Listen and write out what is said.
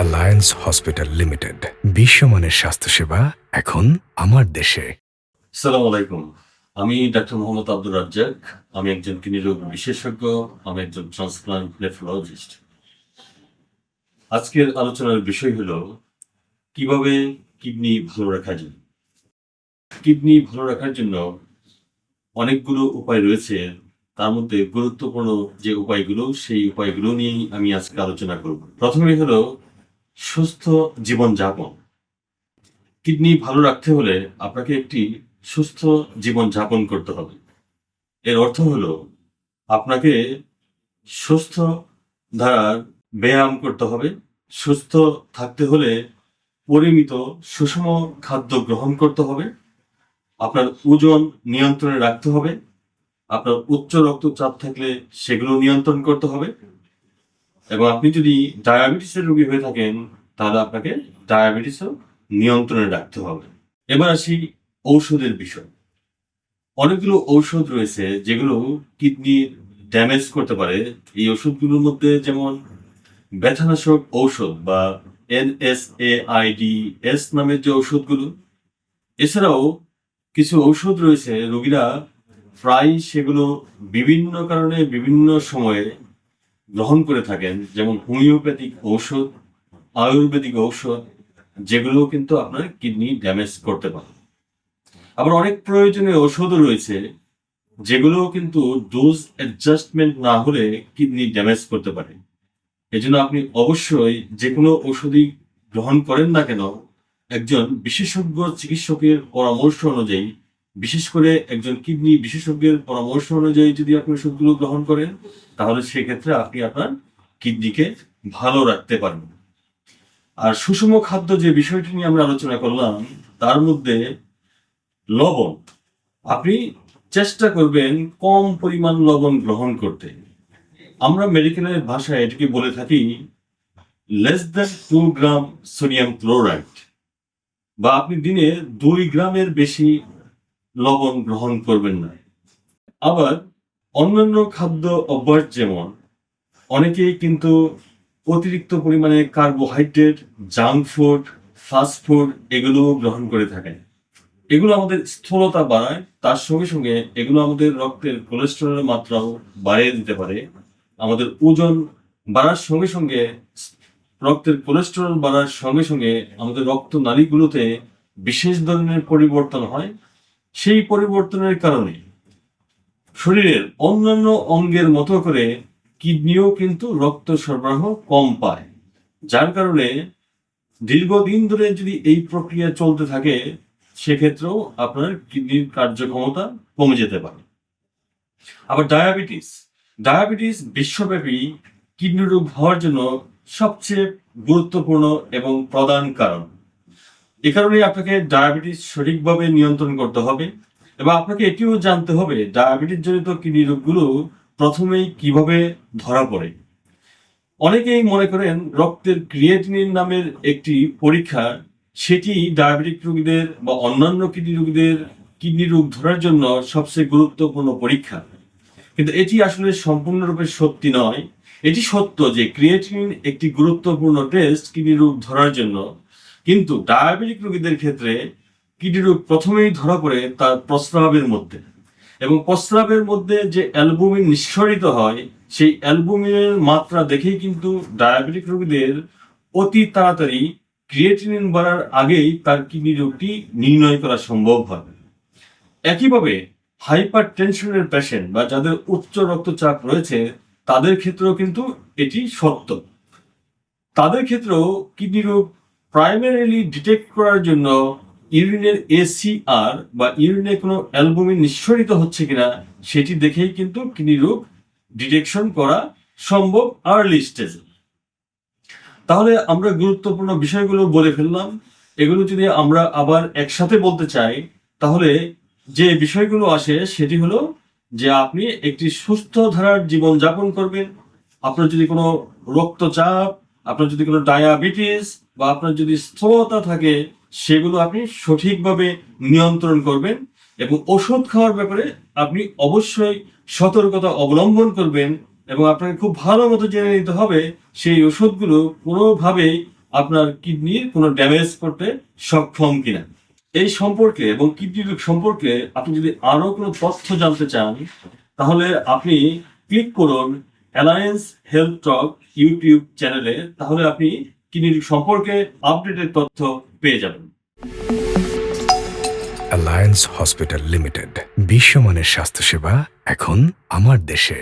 Alliance hospital limited বিশ্বমানের স্বাস্থ্যসেবা এখন আমার দেশে। সালাম আলাইকুম। আমি ডাক্তার মোহাম্মদ আব্দুর রাজ্জাক। আমি একজন কিডনি রোগ বিশেষজ্ঞ, আমি একজন ট্রান্সপ্লান্ট নেফ্রোলজিস্ট আজকের আলোচনার বিষয় হলো, কীভাবে কিডনি ভালো রাখা যায় কিডনি ভালো রাখার জন্য অনেকগুলো উপায় রয়েছে। তার মধ্যে গুরুত্বপূর্ণ যে উপায়গুলো, সেই উপায়গুলো নিয়েই আমি আজকে আলোচনা করব। প্রথমে হলো সুস্থ জীবনযাপন। কিডনি ভালো রাখতে হলে আপনাকে একটি সুস্থ জীবন যাপন করতে হবে। এর অর্থ হলো, আপনাকে সুস্থ ধারার ব্যায়াম করতে হবে। সুস্থ থাকতে হলে পরিমিত সুষম খাদ্য গ্রহণ করতে হবে। আপনার ওজন নিয়ন্ত্রণে রাখতে হবে। আপনার উচ্চ রক্তচাপ থাকলে সেগুলো নিয়ন্ত্রণ করতে হবে। এবং আপনি যদি ডায়াবেটিসের রোগী হয়ে থাকেন, তাহলে আপনাকে ডায়াবেটিসও নিয়ন্ত্রণে রাখতে হবে। এবার আসি ঔষধের বিষয়। অনেকগুলো ঔষধ রয়েছে যেগুলো কিডনি ড্যামেজ করতে পারে। এই ওষুধগুলোর মধ্যে যেমন ব্যথানাশক ঔষধ বা এনএসএআইডি এস নামের যে ঔষধগুলো, এছাড়াও কিছু ঔষধ রয়েছে, রোগীরা প্রায় সেগুলো বিভিন্ন কারণে বিভিন্ন সময়ে গ্রহণ করে থাকেন, যেমন হোমিওপ্যাথিক ঔষধ, আয়ুর্বেদিক ঔষধ যেগুলো কিন্তু আপনার কিডনি ড্যামেজ করতে পারে। আবার অনেক প্রয়োজনীয় ওষুধও রয়েছে যেগুলো কিন্তু ডোজ অ্যাডজাস্টমেন্ট না হলে কিডনি ড্যামেজ করতে পারে। এজন্য আপনি অবশ্যই যে কোনো ওষুধই গ্রহণ করেন না কেন, একজন বিশেষজ্ঞ চিকিৎসকের পরামর্শ অনুযায়ী বিশেষ করে একজন কিডনি বিশেষজ্ঞের পরামর্শ অনুযায়ী যদি আপনি ওষুধগুলো গ্রহণ করেন, তাহলে সেক্ষেত্রে আপনি আপনার কিডনিকে ভালো রাখতে পারবেন। আর সুষম খাদ্য যে বিষয়টি নিয়ে আমরা আলোচনা করলাম, তার মধ্যে লবণ। আপনি চেষ্টা করবেন কম পরিমাণ লবণ গ্রহণ করতে। আমরা মেডিকেলের ভাষায় এটিকে বলে থাকি less than two gram sodium chloride বা আপনি দিনে দুই গ্রামের বেশি লবণ গ্রহণ করবেন না। আবার অন্যান্য খাদ্য অভ্যাস যেমন, অনেকেই কিন্তু অতিরিক্ত পরিমাণে carbohydrate junk food fast food এগুলো গ্রহণ করে থাকেন। এগুলো আমাদের স্থূলতা বাড়ায়, তার সঙ্গে সঙ্গে এগুলো আমাদের রক্তের কোলেস্টেরলের মাত্রাও বাড়িয়ে দিতে পারে। আমাদের ওজন বাড়ার সঙ্গে সঙ্গে, রক্তের কোলেস্টেরল বাড়ার সঙ্গে সঙ্গে আমাদের রক্ত নালীগুলোতে বিশেষ ধরনের পরিবর্তন হয়। সেই পরিবর্তনের কারণে শরীরের অন্যান্য অঙ্গের মতো করে কিডনিও কিন্তু রক্ত সরবরাহ কম পায়, যার কারণে দীর্ঘদিন ধরে যদি এই প্রক্রিয়া চলতে থাকে, সেক্ষেত্রেও আপনার কিডনির কার্যক্ষমতা কমে যেতে পারে। আবার ডায়াবেটিস ডায়াবেটিস বিশ্বব্যাপী কিডনি রোগ হওয়ার জন্য সবচেয়ে গুরুত্বপূর্ণ এবং প্রধান কারণ। এ কারণে আপনাকে ডায়াবেটিস সঠিকভাবে নিয়ন্ত্রণ করতে হবে এবং আপনাকে এটিও জানতে হবে ডায়াবেটিস জনিত কিডনি রোগগুলো প্রথমেই কীভাবে ধরা পড়ে। অনেকেই মনে করেন রক্তের ক্রিয়েটিনিন নামের একটি পরীক্ষা, সেটি ডায়াবেটিক রোগীদের বা অন্যান্য কিডনি রোগীদের কিডনি রোগ ধরার জন্য সবচেয়ে গুরুত্বপূর্ণ পরীক্ষা। কিন্তু এটি আসলে সম্পূর্ণরূপে সত্যি নয়। এটি সত্য যে ক্রিয়েটিনিন একটি গুরুত্বপূর্ণ টেস্ট কিডনি রোগ ধরার জন্য কিন্তু ডায়াবেটিক রোগীদের ক্ষেত্রে কিডনি রোগ প্রথমেই ধরা পড়ে তার প্রস্রাবের মধ্যে। এবং প্রস্রাবের মধ্যে যে অ্যালবুমিন নিঃসরিত হয়, সেই অ্যালবুমিনের মাত্রা দেখেই কিন্তু ডায়াবেটিক রোগীদের অতি তাড়াতাড়ি ক্রিয়েটিনিন বাড়ার আগেই তার কিডনি রোগটি নির্ণয় করা সম্ভব হয়। একইভাবে হাইপার টেনশনের পেশেন্ট বা যাদের উচ্চ রক্তচাপ রয়েছে, তাদের ক্ষেত্রেও কিন্তু এটি সত্য। তাদের ক্ষেত্রেও কিডনি রোগ প্রাইমারিলি ডিটেক্ট করার জন্য ইউরিনের এসিআর বা ইউরিনে কোনো অ্যালবুমিন নিঃসরিত হচ্ছে কিনা সেটি দেখেই কিন্তু কিডনি রোগ ডিটেকশন করা সম্ভব আর্লি স্টেজে তাহলে আমরা গুরুত্বপূর্ণ বিষয়গুলো বলে ফেললাম। এগুলো যদি আমরা আবার একসাথে বলতে চাই, তাহলে যে বিষয়গুলো আসে সেটি হলো যে আপনি একটি সুস্থ ধারার জীবন যাপন করবেন। আপনার যদি কোনো রক্তচাপ আপনার যদি কোনো ডায়াবেটিস বা আপনার যদি স্থূলতা থাকে, সেগুলো আপনি সঠিকভাবে নিয়ন্ত্রণ করবেন এবং ওষুধ খাওয়ার ব্যাপারে আপনি অবশ্যই সতর্কতা অবলম্বন করবেন এবং আপনাকে খুব ভালো মতো জেনে নিতে হবে সেই ওষুধগুলো কোনোভাবেই আপনার কিডনির কোনো ড্যামেজ করতে সক্ষম কিনা। এই সম্পর্কে এবং কিডনি রোগ সম্পর্কে আপনি যদি আরও কোনো তথ্য জানতে চান, তাহলে আপনি ক্লিক করুন অ্যালায়েন্স হেলথ টক ইউটিউব চ্যানেলে তাহলে আপনি কিনির সম্পর্কে আপডেটেড তথ্য পেয়ে যাবেন। অ্যালায়েন্স হসপিটাল লিমিটেড বিশ্বমানের স্বাস্থ্যসেবা এখন আমার দেশে।